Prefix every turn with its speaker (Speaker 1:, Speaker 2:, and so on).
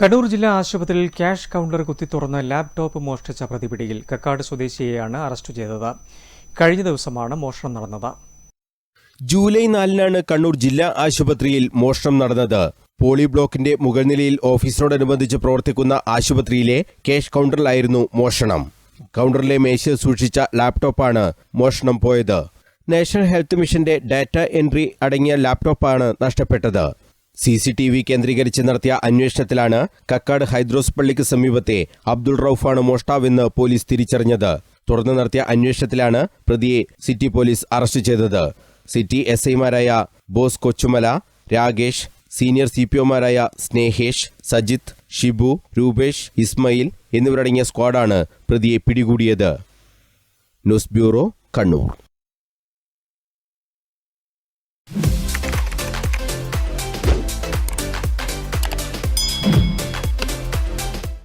Speaker 1: കണ്ണൂർ ജില്ലാ ആശുപത്രിയിൽ cash counter കുത്തി തുറന്ന് ലാപ്ടോപ്പ് മോഷ്ടിച്ച പ്രതിപിടിയിൽ കക്കാട് സ്വദേശിയെയാണ് അറസ്റ്റ് ചെയ്തത്. കഴിഞ്ഞ ദിവസമാണ് മോഷണം നടന്നത്.
Speaker 2: ജൂലൈ നാലിനാണ് കണ്ണൂർ ജില്ലാ ആശുപത്രിയിൽ മോഷണം നടന്നത്. പോളി ബ്ലോക്കിന്റെ മുകൾ നിലയിൽ ഓഫീസിനോടനുബന്ധിച്ച് പ്രവർത്തിക്കുന്ന ആശുപത്രിയിലെ ക്യാഷ് കൗണ്ടറിലായിരുന്നു മോഷണം. കൗണ്ടറിലെ മേശ സൂക്ഷിച്ച ലാപ്ടോപ്പാണ് മോഷണം പോയത്. നാഷണൽ ഹെൽത്ത് മിഷന്റെ ഡാറ്റ എൻട്രി അടങ്ങിയ ലാപ്ടോപ്പാണ് നഷ്ടപ്പെട്ടത്. സി സി ടി വി കേന്ദ്രീകരിച്ച് നടത്തിയ അന്വേഷണത്തിലാണ് കക്കാട് ഹൈദ്രോസ് പള്ളിക്ക് സമീപത്തെ അബ്ദുൾ റൌഫാണ് മോഷ്ടാവെന്ന് പോലീസ് തിരിച്ചറിഞ്ഞത്. തുടർന്ന് നടത്തിയ അന്വേഷണത്തിലാണ് പ്രതിയെ സിറ്റി പോലീസ് അറസ്റ്റ് ചെയ്തത്. സിറ്റി എസ് ഐമാരായ Bose Kochumala Rakesh senior C P ഒമാരായ Snehesh Sajith Shibu Rupesh Ismail എന്നിവരടങ്ങിയ സ്ക്വാഡാണ് പ്രതിയെ പിടികൂടിയത്. News bureau Kannur.